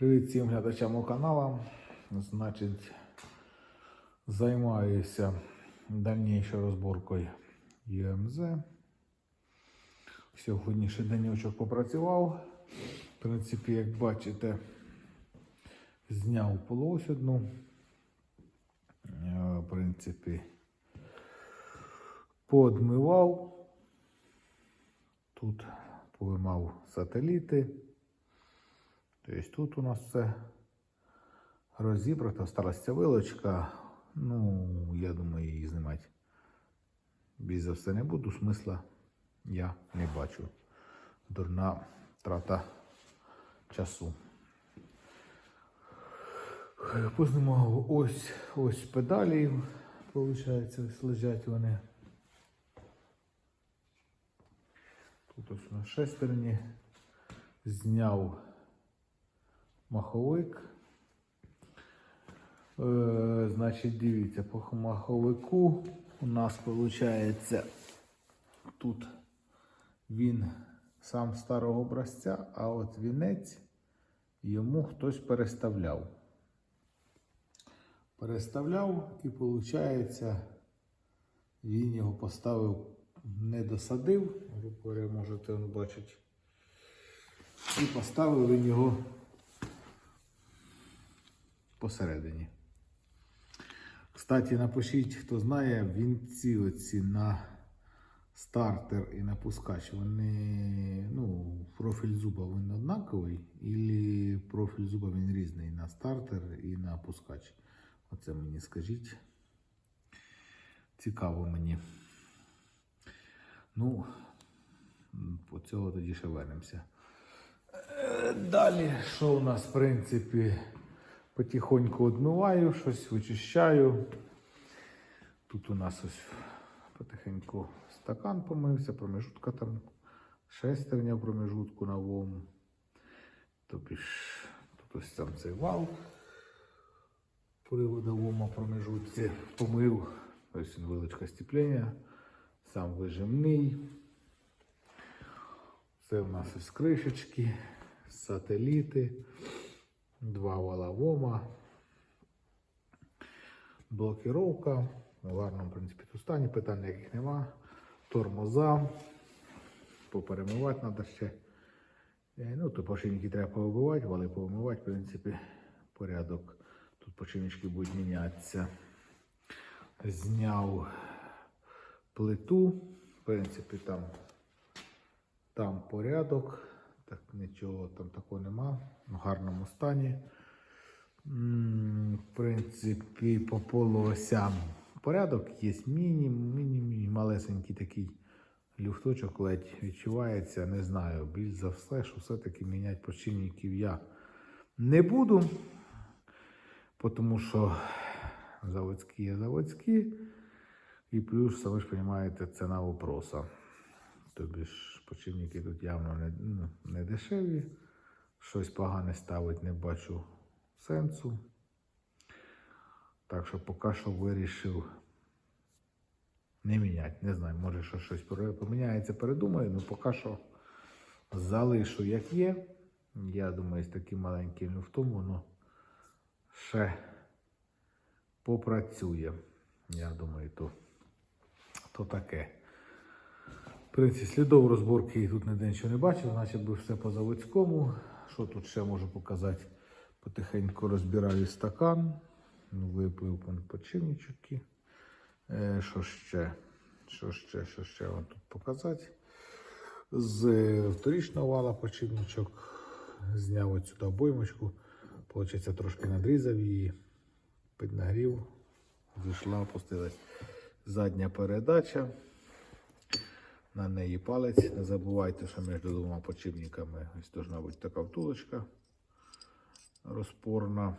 Привіт всім глядачам мого каналу. Значить, займаюся дальнішою розборкою ЮМЗ. Сьогодні ще денечок попрацював. В принципі, як бачите, зняв полось одну. Е, В принципі, подмивав. Тут повимав сателіти. Тобто тут у нас все розібрано, осталась ця вилочка. Ну, я думаю, її знімати більш за все не буду. Смисла я не бачу. Дурна трата часу. Познімав ось ось педалі, виходить, ось лежать вони. Тут ось на шестерні. Зняв маховик. Е, значить, дивіться, по маховику у нас виходить тут він сам старого образця, а от вінець йому хтось переставляв. Переставляв і виходить, він його поставив, не досадив, говоря, можете бачити. І поставив він його посередині. Кстати, напишіть, хто знає, вінці оці на стартер і на пускач, вони, ну, профіль зуба він однаковий, і профіль зуба він різний на стартер і на пускач. Оце мені скажіть. Цікаво мені. Ну, по цього тоді ще вернемося. Е, Далі, що у нас, в принципі, потихоньку одмиваю, щось вичищаю. Тут у нас ось потихеньку стакан помився, промежутка там, шестерня в промежутку новому. Тобі ж тут ось там цей вал при водовому промежутці помив. Ось він вилочка степлення, сам вижимний. Це в нас ось кришечки, сателіти, два валовома, блокіровка. В гарному, в принципі, тут стані, питань ніяких нема. Тормоза. Поперемивати треба ще. Е, Ну, то пошивники треба повибивати, вали повимивати, в принципі, порядок. Тут починочки будуть мінятися. Зняв плиту. В принципі, там, там порядок. Так нічого там такого нема. В гарному стані. В принципі, по полуосям порядок є міні, міні, міні, малесенький такий люфточок ледь відчувається. Не знаю. Більш за все, що все-таки міняти починників я не буду. Тому що заводські є заводські. І плюс, ви ж розумієте, ціна вопроса. Тобі ж почивники тут явно не, ну, не дешеві. Щось погане ставити не бачу сенсу. Так що поки що вирішив не міняти. Не знаю, може що щось поміняється, передумаю, але поки що залишу як є. Я думаю, з таким маленьким люфтом воно ще попрацює. Я думаю, то, то таке. В принципі, слідов розборки тут ніде нічого не бачив, значить би все по заводському. Що тут ще можу показати? Потихеньку розбираю стакан, випив почивнички. Е, що ще? Що ще, що ще вам тут показати? З вторічного вала почивничок зняв ось сюди обоймочку. Получиться, трошки надрізав її, піднагрів, зійшла, опустилась задня передача. На неї палець. Не забувайте, що між двома почивниками ось должна бути така втулочка розпорна.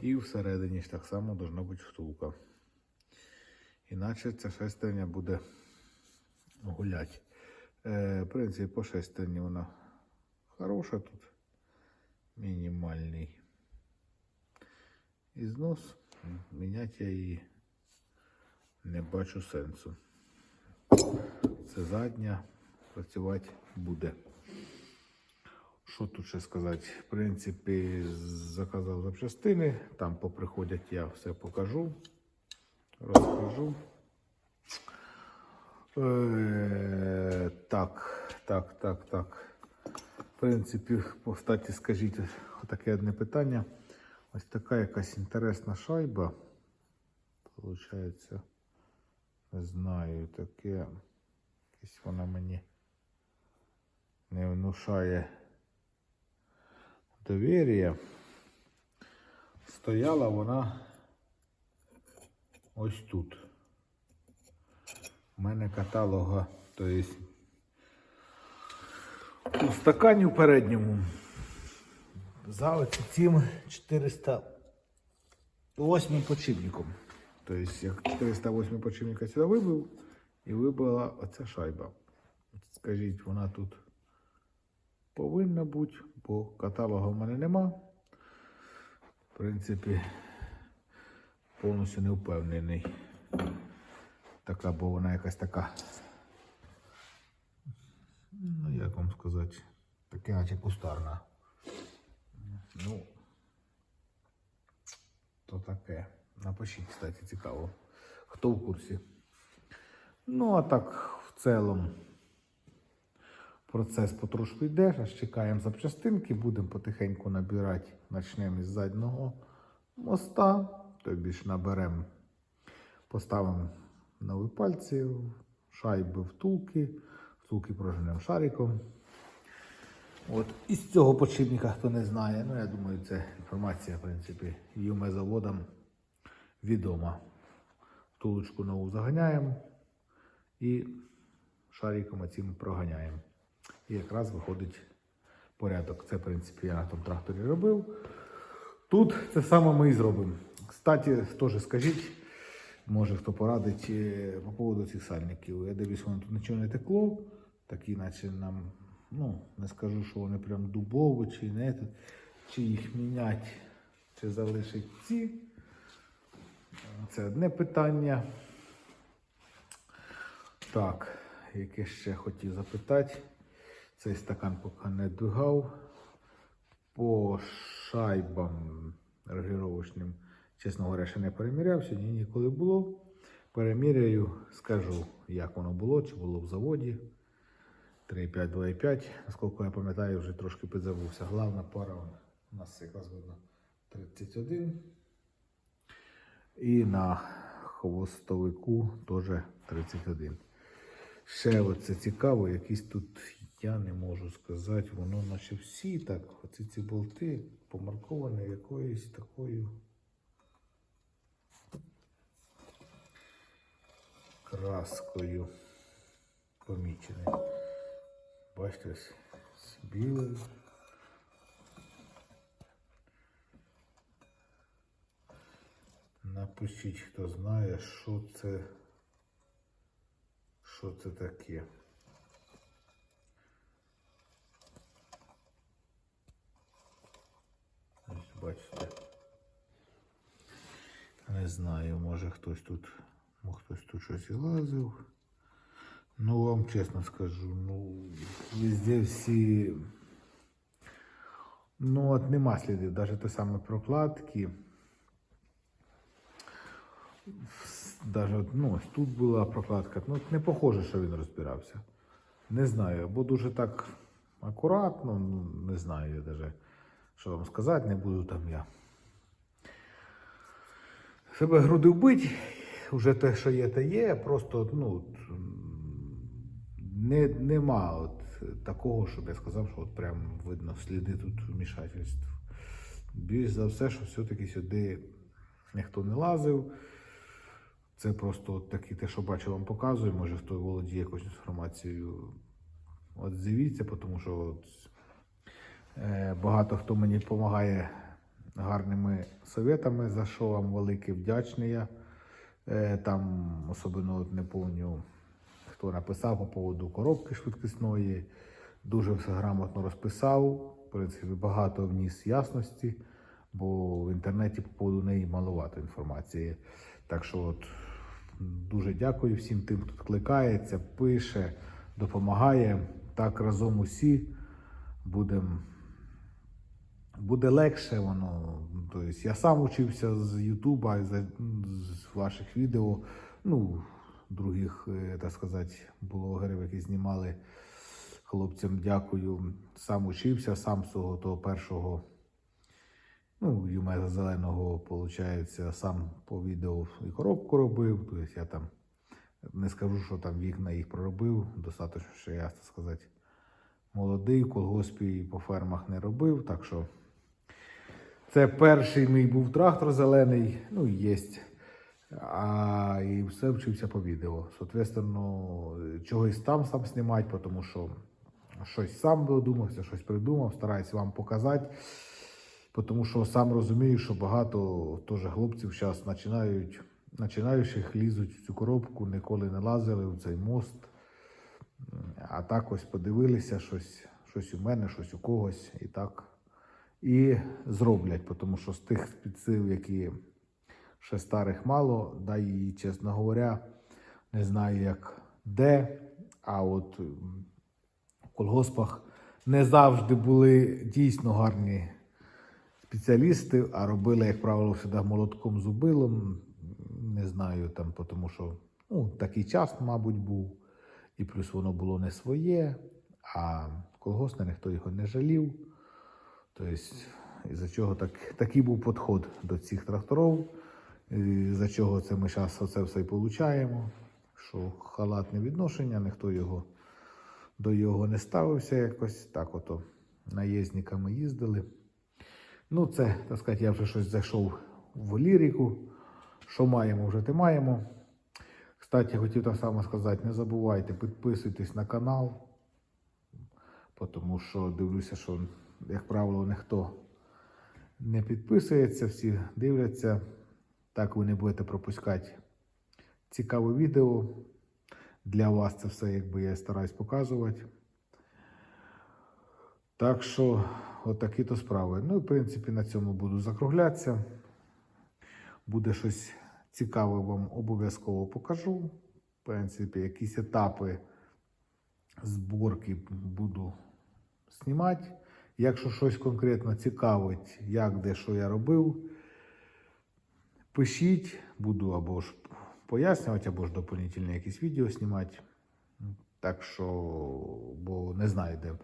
І всередині ж так само должна бути втулка. Іначе ця шестерня буде гуляти. Е, в принципі, по шестерні вона хороша тут. Мінімальний ізнос. Міняти я її не бачу сенсу. Це задня, працювати буде. Що тут ще сказати? В принципі, заказав запчастини. Там поприходять, я все покажу, розкажу. Е, так, так, так, так. В принципі, по статі скажіть таке одне питання. Ось така якась інтересна шайба. Получається, не знаю, таке. Якесь вона мені не внушає довір'я. Стояла вона ось тут. У мене каталога, то є у стакані в передньому. За оці цим 408 почивником. Тобто, як 408 почивника сюди вибив, і вибила оця шайба. Скажіть, вона тут повинна бути, бо каталога в мене нема. В принципі, повністю не впевнений. Така, бо вона якась така. Ну, як вам сказати, таке, наче кустарна. Ну, то таке. Напишіть, кстати, цікаво. Хто в курсі? Ну, а так, в цілому, процес потрошку йде. Аж чекаємо запчастинки, будемо потихеньку набирати. Почнемо із заднього моста, тобі ж наберемо, поставимо нові пальці, шайби втулки, втулки проженемо шариком. От із цього почивника, хто не знає, ну я думаю, це інформація, в принципі, юме заводам відома. Втулочку нову заганяємо і шариком цим проганяємо. І якраз виходить порядок. Це, в принципі, я на тому тракторі робив. Тут це саме ми і зробимо. Кстати, теж скажіть, може хто порадить е, по поводу цих сальників. Я дивлюсь, воно тут нічого не текло, такі, наче нам, ну, не скажу, що вони прям дубові, чи не, чи їх міняти, чи залишить ці. Це одне питання. Так, яке ще хотів запитати. Цей стакан поки не двигав. По шайбам регулювачним, чесно говоря, ще не переміряв, сьогодні ніколи було. Переміряю, скажу, як воно було, чи було в заводі. 3,5, 2,5. Наскільки я пам'ятаю, вже трошки підзабувся. Главна пара у нас якраз видно 31. І на хвостовику теж 31. Ще оце цікаво, якісь тут, я не можу сказати, воно наче всі так, оці ці болти помарковані якоюсь такою краскою помічені. Бачите, з білою. Напишіть, хто знає, що це, що це таке. Ось бачите. Не знаю, може хтось тут, може хтось тут щось і лазив. Ну, вам чесно скажу, ну, везде всі. Ну, от нема слідів, навіть те саме прокладки. Даже, ну, ось тут була прокладка. Ну, не похоже, що він розбирався. Не знаю, або дуже так акуратно, ну, не знаю я даже, що вам сказати, не буду там я. Себе груди вбить, вже те, що є, те є, просто ну, не, нема от такого, щоб я сказав, що от прям видно сліди тут вмішательств. Більш за все, що все-таки сюди ніхто не лазив. Це просто от такі те, що бачу, вам показую. Може, хто володіє якоюсь інформацією. От з'явіться, тому що от, е, багато хто мені допомагає гарними советами, за що вам велике вдячний. Е, там особливо не пам'ятаю, хто написав по поводу коробки швидкісної. Дуже все грамотно розписав. В принципі, багато вніс ясності, бо в інтернеті по поводу неї маловато інформації. Так що от, дуже дякую всім тим, хто кликається, пише, допомагає. Так разом усі будемо буде легше воно. Тобто я сам учився з Ютуба, з ваших відео. Ну, других, е, так сказати, блогерів, які знімали. Хлопцям дякую. Сам учився, сам з того першого. Ну, юмеза зеленого, виходить, сам по відео і коробку робив. Тобто я там не скажу, що там вікна їх проробив. Достатньо, що я, так сказати, молодий, в колгоспі по фермах не робив. Так що це перший мій був трактор зелений, ну, є. А і все вчився по відео. Соответственно, чогось там сам знімати, тому що щось сам додумався, щось придумав, стараюся вам показати. Тому що сам розумію, що багато теж хлопців зараз починають, починаючих лізуть в цю коробку, ніколи не лазили в цей мост. А так ось подивилися щось, щось у мене, щось у когось, і так. І зроблять, тому що з тих спеців, які ще старих мало, да і, чесно говоря, не знаю як де, а от в колгоспах не завжди були дійсно гарні спеціалісти, а робили, як правило, завжди молотком зубилом. Не знаю, там, тому що ну, такий час, мабуть, був, і плюс воно було не своє, а колгоспне ніхто його не жалів. Тобто, із-за чого так, такий був підход до цих тракторів, за чого це ми зараз оце все і получаємо, що халатне відношення, ніхто його до його не ставився якось. Так ото наїзниками їздили. Ну, це, так сказати, я вже щось зайшов в лірику. Що маємо, вже те маємо. Кстати, хотів так само сказати, не забувайте, підписуйтесь на канал, тому що дивлюся, що, як правило, ніхто не підписується, всі дивляться. Так ви не будете пропускати цікаве відео. Для вас це все, якби я стараюсь показувати. Так що, отакі то справи. Ну, в принципі, на цьому буду закруглятися. Буде щось цікаве вам обов'язково покажу. В принципі, якісь етапи зборки буду знімати. Якщо щось конкретно цікавить, як де що я робив, пишіть, буду або ж пояснювати, або ж доповнительні якісь відео знімати. Так що, бо не знаю, де.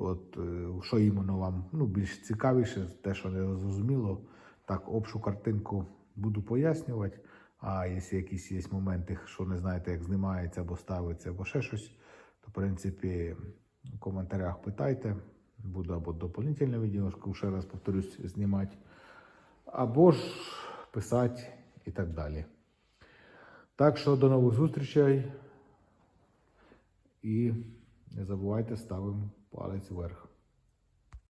От е, що іменно вам ну, більш цікавіше, те, що не зрозуміло, так общу картинку буду пояснювати. А якщо якісь є моменти, що не знаєте, як знімається або ставиться, або ще щось, то в принципі в коментарях питайте. Буду або доповнительне відео, ще раз повторюсь, знімати, або ж писати і так далі. Так що до нових зустрічей і не забувайте ставимо палець вверх.